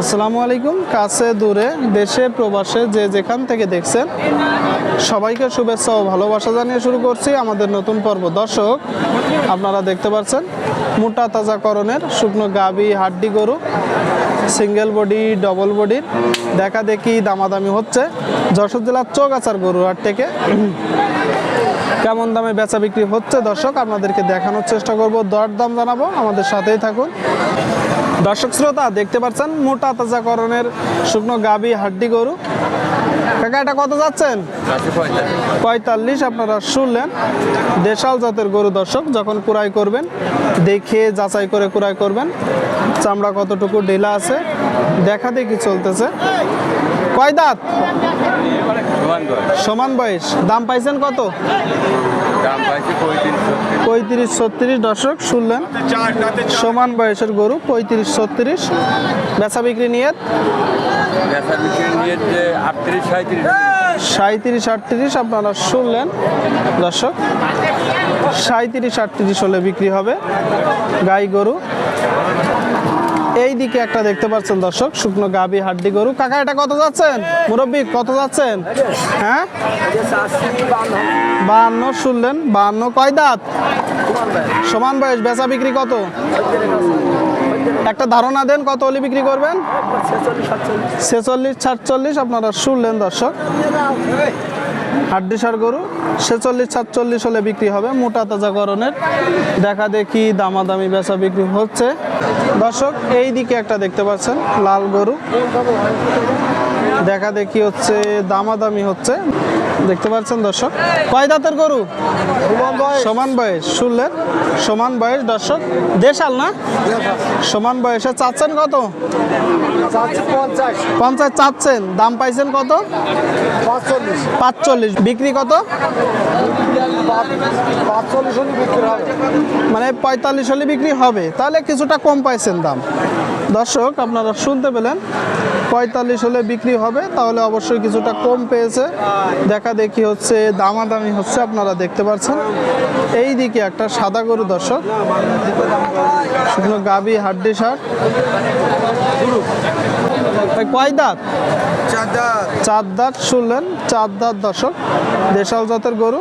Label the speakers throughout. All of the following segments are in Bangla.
Speaker 1: আসসালামু আলাইকুম, কাছে, দূরে, দেশে, প্রবাসে, যে যেখান থেকে দেখছেন, সবাইকে শুভেচ্ছা ও ভালোবাসা জানিয়ে শুরু করছি আমাদের নতুন পর্ব। দর্শক, আপনারা দেখতে পাচ্ছেন, মোটা তাজাকরণের শুকনো গাবি, হাড্ডি গরু সিঙ্গেল বডি ডবল বডির দেখা দেখি দামাদামি হচ্ছে। যশোর জেলার চোখ চৌগাছার গরু হাট থেকে কেমন দামে বেচা বিক্রি হচ্ছে দর্শক, আপনাদেরকে দেখানোর চেষ্টা করব দর দাম জানাব, আমাদের সাথেই থাকুন। দর্শক শ্রোতা দেখতে পাচ্ছেন মোটা তাজাকরণের শুকনো গাবি হাড্ডি গরু। কাকা এটা কত যাচ্ছেন? পঁয়তাল্লিশ আপনারা শুনলেন। দেশাল জাতের গরু দর্শক যখন কুড়াই করবেন দেখে যাচাই করে কুড়াই করবেন। চামড়া কতটুকু ঢিলা আছে দেখা দেখি চলতেছে। কয় দাঁত? সমান বয়স। দাম পাইছেন কত?
Speaker 2: দাম পাইছি
Speaker 1: পঁয়ত্রিশ ছত্রিশ দর্শক শুনলেন। সমান বয়সের গরু পঁয়ত্রিশ ছত্রিশ। বেচা বিক্রি নিয়ে
Speaker 2: সাঁত্রিশ
Speaker 1: আটত্রিশ আপনারা শুনলেন দর্শক। সাঁত্রিশ আটত্রিশ হলে বিক্রি হবে গাই গরু। এই দিকে একটা দেখতে পাচ্ছেন দর্শক শুকনো গাবি হাড্ডি গরু। কাকা এটা কত যাচ্ছেন? মুরব্বী কত যাচ্ছেন? হ্যাঁ? বাহান্ন শুনলেন বাহান্ন কয় দাঁত? সমান বয়স, বেচা বিক্রি কত? একটা ধারণা দেন কত হলে বিক্রি করবেন? ছেচল্লিশ, সাতচল্লিশ, আপনারা শুনলেন দর্শক। হাড্ডিসার গরু, ছেচল্লিশ, সাতচল্লিশ হলে বিক্রি হবে মোটা তাজা করণের দেখা দেখি দামাদামি বেচা বিক্রি হচ্ছে। দর্শক এই দিকে একটা দেখতে পাচ্ছেন, লাল গরু। দেখা দেখি হচ্ছে দামাদামি হচ্ছে। দেখতে পাচ্ছেন দর্শক? কয় দাঁতের গরু? সমান বয়স। শুনলেন? সমান বয়স দর্শক? দেশাল না? সমান বয়সে চাচ্ছেন কত? পঞ্চাশ। চাচ্ছেন। দাম পাইছেন কত? পাঁচচল্লিশ। বিক্রি কত? মানে পঁয়তাল্লিশ হলে বিক্রি হবে। তাহলে কিছুটা কম পাইছেন দাম। দর্শক আপনারা শুনতে পেলেন। পঁয়তাল্লিশ হলে বিক্রি হবে তাহলে অবশ্যই কিছুটা কম পেয়েছে। দেখা দেখি হচ্ছে দামাদামি হচ্ছে আপনারা দেখতে পাচ্ছেন। এই দিকে একটা সাদা গরু দর্শক শুকনো গাবি হাড্ডি ভাই, কয় দাঁত। চার দাঁত শুনলেন চার দাঁত দর্শক দেশাল জাতের গরু।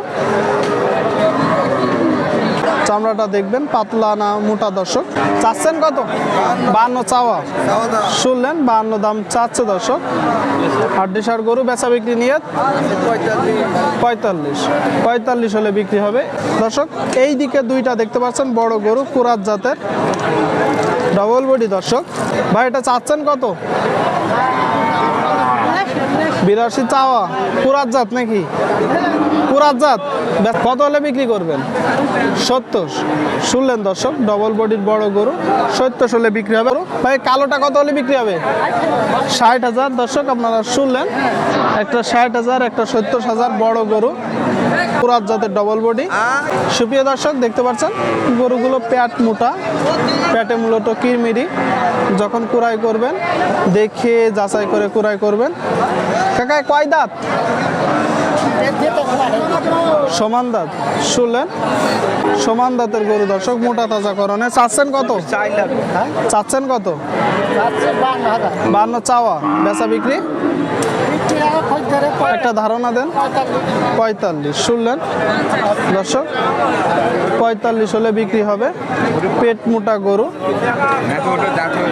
Speaker 1: চামড়াটা দেখবেন, পাতলা না মোটা দর্শক। চাচ্ছেন কত? বান্ন চাওয়া। শুনলেন বান্ন দাম চাচ্ছে দর্শক। হাড্ডিসার গরু বেচা বিক্রি নিয়ে পঁয়তাল্লিশ। পঁয়তাল্লিশ হলে বিক্রি হবে। দর্শক, এই দিকে দুইটা দেখতে পাচ্ছেন, বড় গরু, কুরাত জাতের ডবল বডি দর্শক। ভাই, এটা চাচ্ছেন কত? বিরাশি চাওয়া। পুরার জাত নাকি? পুরার জাত। কত হলে বিক্রি করবেন? সত্তর। শুনলেন দর্শক ডবল বডির বড় গরু, সত্তর হলে বিক্রি হবে। ভাই, কালোটা কত হলে বিক্রি হবে? ষাট হাজার। দর্শক, আপনারা শুনলেন, একটা ষাট হাজার, একটা সত্তর হাজার বড় গরু। কুরাত জাতের ডবল বডি সুপ্রিয় দর্শক, দেখতে পাচ্ছেন, গরুগুলো প্যাট মোটা, প্যাটে মূলত কিরমিরি। যখন কুড়াই করবেন, দেখে যাচাই করে কুড়াই করবেন। কাকায়, কয় দাঁত? সমান দাঁত, শুনলেন? সমান দাঁতের গরু দর্শক, মোটা তাজা করণে। চাচ্ছেন কত? চাচ্ছেন কত? বান্ন চাওয়া। বেচা বিক্রি? একটা ধারণা দেন। পঁয়তাল্লিশ, শুনলেন? দর্শক, পঁয়তাল্লিশ হলে বিক্রি হবে। পেট মোটা গরু।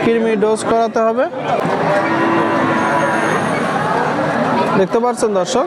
Speaker 1: কৃমি ডোজ করাতে হবে। দেখতে পাচ্ছেন দর্শক?